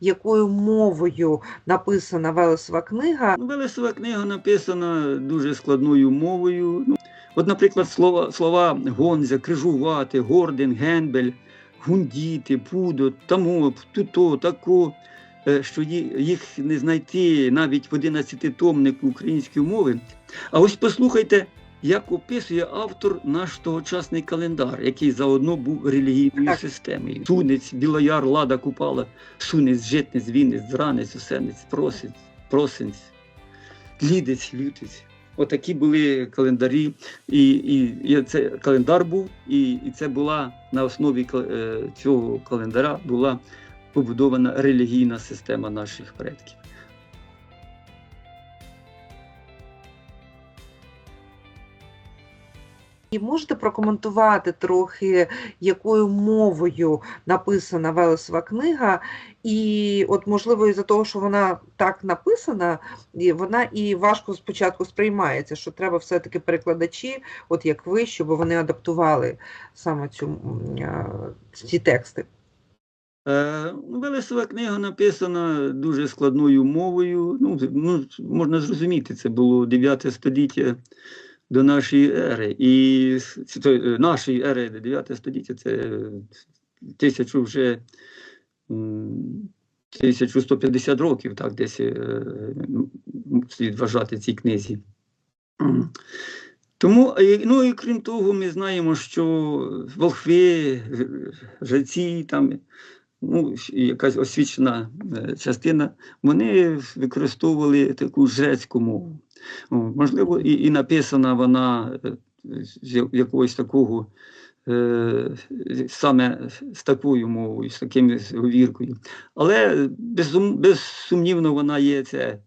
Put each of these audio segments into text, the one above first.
якою мовою написана Велесова книга. Ну, Велесова книга написана дуже складною мовою. Ну, от, наприклад, слова, слова гонзя, крижувати, гордин, генбель, гундіти, пудо, тамо, туто, тако, е, що їх не знайти навіть в 11-томнику української мови. А ось послухайте, як описує автор наш тогочасний календар, який заодно був релігійною системою. Сунець, Білояр, Лада, Купала, Сунець, Житниць, Вінець, Зранець, Осенець, Просець, Просенць, Лідець, Лютець. Отакі були календарі, і, і, і це календар був, і, і це була на основі е, цього календаря була побудована релігійна система наших предків. І можете прокоментувати трохи, якою мовою написана Велесова книга, і от можливо із-за того, що вона так написана, вона і важко спочатку сприймається, що треба все-таки перекладачі, от як ви, щоб вони адаптували саме цю ці тексти. Е, ну, Велесова книга написана дуже складною мовою. Ну, ну, можна зрозуміти, це було 9 століття до нашої ери. І це, нашої ери 9 століття це е, тисячу вже м, 1150 років, так, десь е, слід вважати цій книзі. Тому, е, ну і крім того, ми знаємо, що волхви, жреці, там, ну, якась освічена е, частина, вони використовували таку жрецьку мову. Можливо, і, і написана вона е, з якогось такого. е, Саме з такою мовою, з таким говіркою. Але безсум- безсумнівно вона є це.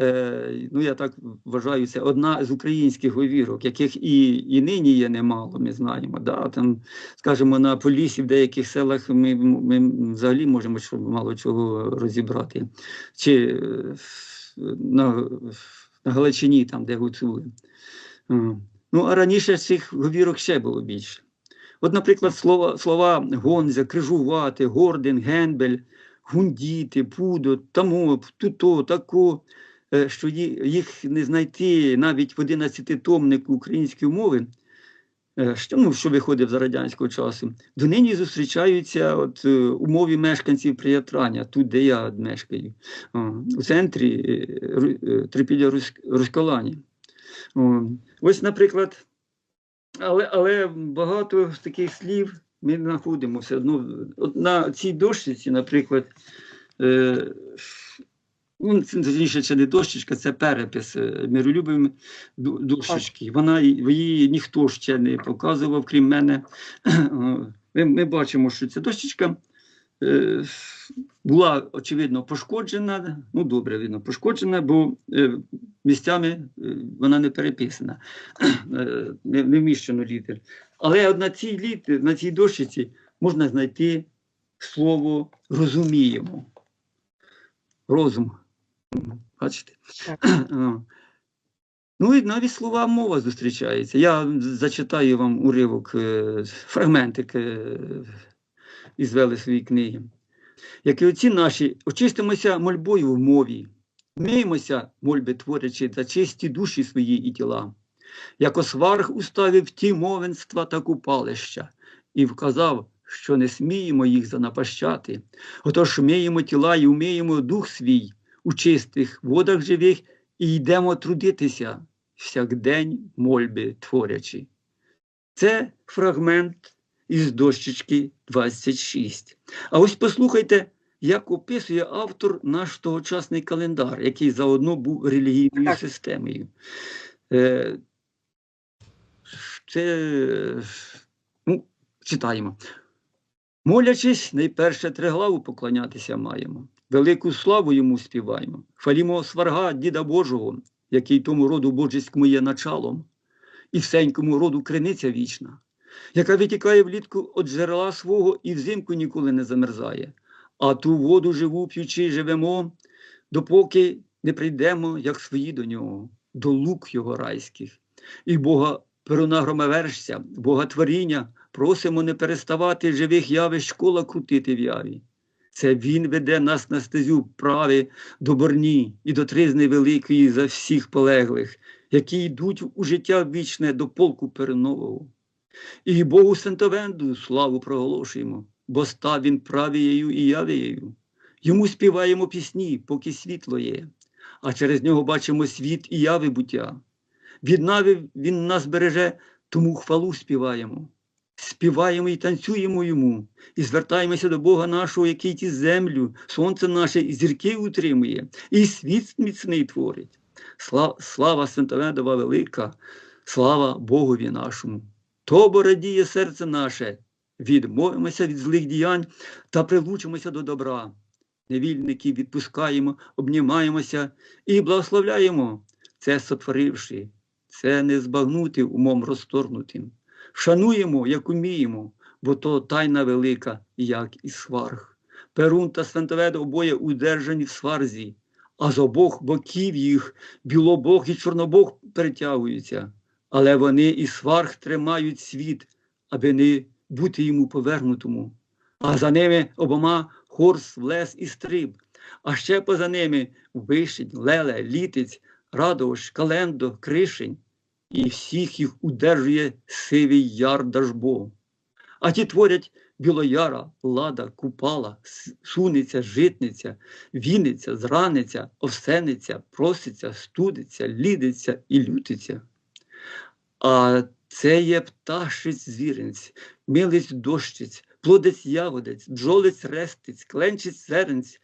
е, Ну, я так вважаю, це одна з українських говірок, яких і, і нині є немало, ми знаємо. Да? Там, скажімо, на Полісі, в деяких селах ми, ми взагалі можемо мало чого розібрати. Чи на, на Галичині, там, де гуцули. Е, Ну, а раніше цих говірок ще було більше. От, наприклад, слова, слова гонзя, крижувати, гордин, генбель, гундіти, пудо, тамоп, туто, тако, е, що їх не знайти навіть в 11-томнику української мови, що, ну, що виходив за радянського часу, донині зустрічаються от, е, умові мешканців Приятрання, тут, де я мешкаю, у центрі е, е, Трипілля Русь- Ось, наприклад, але, але багато таких слів ми знаходимо все. От на цій дощиці, наприклад, е, ну, це це не дощечка, це перепис е, дощечки. Вона її ніхто ще не показував, крім мене. Ми, ми бачимо, що ця дощечка е, була очевидно пошкоджена. Ну, добре, видно, пошкоджена, бо е, місцями вона не переписана, не вміщено літер. Але на цій літер, на цій дощиці можна знайти слово розуміємо. Розум. Бачите? Ну і навіть слова мова зустрічається. Я зачитаю вам уривок, е, фрагментик е, із Велесової книги. Як і оці наші, очистимося мольбою в мові, миємося, мольби творячи, за чисті душі свої і тіла. Як осварг уставив ті мовенства та купалища, і вказав, що не сміємо їх занапащати. Отож миємо тіла і вмиємо дух свій у чистих водах живих і йдемо трудитися всякдень мольби творячи. Це фрагмент із дощечки 26. А ось послухайте, як описує автор наш тогочасний календар, який заодно був релігійною Так. системою. Е, Це ну, читаємо. Молячись, найперше триглаву поклонятися маємо. Велику славу йому співаємо. Хвалімо сварга Діда Божого, який тому роду божеському є началом, і всенькому роду криниця вічна, яка витікає влітку від джерела свого і взимку ніколи не замерзає. А ту воду живу п'ючи живемо, допоки не прийдемо, як свої до нього, до лук його райських. І Бога перунагромовершся, Бога творіння, просимо не переставати живих явищ кола крутити в яві. Це Він веде нас на стезю прави доборні і до тризни великої за всіх полеглих, які йдуть у життя вічне до полку перенового. І Богу Сентовенду славу проголошуємо, бо став він правією і явією. Йому співаємо пісні, поки світло є, а через нього бачимо світ і яви буття. Від нави він нас береже, тому хвалу співаємо. Співаємо і танцюємо йому, і звертаємося до Бога нашого, який ті землю, сонце наше і зірки утримує, і світ міцний творить. Слава, слава Святоведова велика, слава Богові нашому. Тобо радіє серце наше, відмовимося від злих діянь та прилучимося до добра. Невільників відпускаємо, обнімаємося і благословляємо, це сотворивши, це не збагнути умом розторгнутим. Шануємо, як уміємо, бо то тайна велика, як і сварг. Перун та Свентовед обоє удержані в сварзі, а з обох боків їх білобог і чорнобог перетягуються, але вони і сварг тримають світ, аби не бути йому повернутому. А за ними обома хорс, влес і стриб, а ще поза ними вишень, леле, літець, радовощ, календо, кришень, і всіх їх удержує сивий яр Дажбо. А ті творять білояра, лада, купала, суниця, житниця, віниця, зраниця, овсениця, просиця, студиця, лідиця і лютиця. А це є пташець звіринць, милець дощиць, плодець ягодець, бджолець рестиць, кленчець зеренць,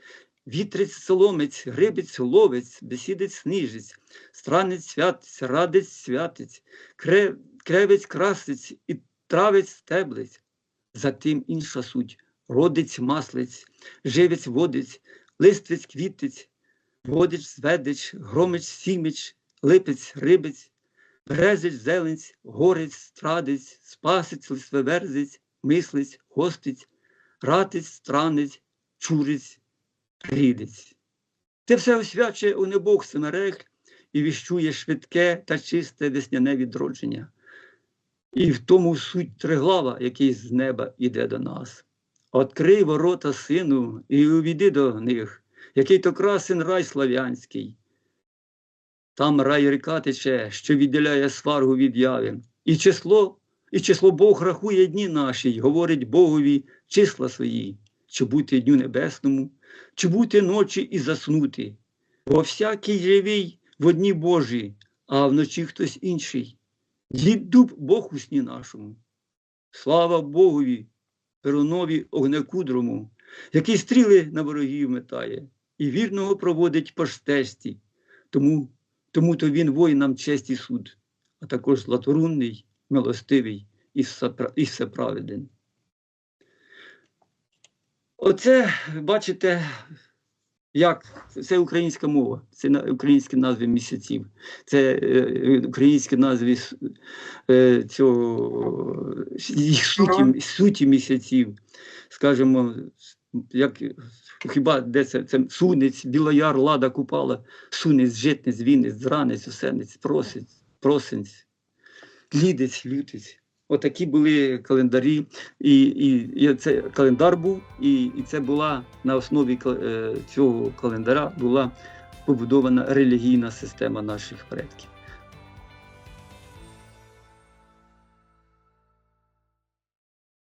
вітрець соломець, грибець ловець, бесідець снижець, странець святець, радець святець, кре- кревець красець і травець стеблець. Затим інша суть родець маслець, живець водець, листвець квітець, водич зведеч, громеч сімеч, липець рибець, березець зеленць, горець страдець, спасець лисвеверзець, мислець, гостець, ратець, странець, чурець, рідець. Те все освячує у небох семерех і віщує швидке та чисте весняне відродження. І в тому суть триглава, який з неба іде до нас. Открий ворота сину і увійди до них, який то красен рай слав'янський. Там рай ріка тече, що відділяє сваргу від яви. І число, і число Бог рахує дні наші, говорить Богові числа свої, чи бути дню небесному, чи бути ночі і заснути. Бо всякий живий в одні Божій, а вночі хтось інший. Дід дуб Бог у сні нашому. Слава Богові, Перунові огнекудрому, який стріли на ворогів метає, і вірного проводить по стежці. Тому, тому то він воїнам честь і суд, а також златорунний, милостивий і всеправеден. Оце, бачите, як це українська мова, це українські назви місяців, це е, українські назви е, цього суті, суті місяців, скажімо, як хіба де це, це сунець, білояр, лада, купала, сунець, житниць, вінець, зранець, осенець, просець, просенць, лідець, лютець. Отакі були календарі, і, і, і це календар був, і, і це була на основі е, цього календаря була побудована релігійна система наших предків.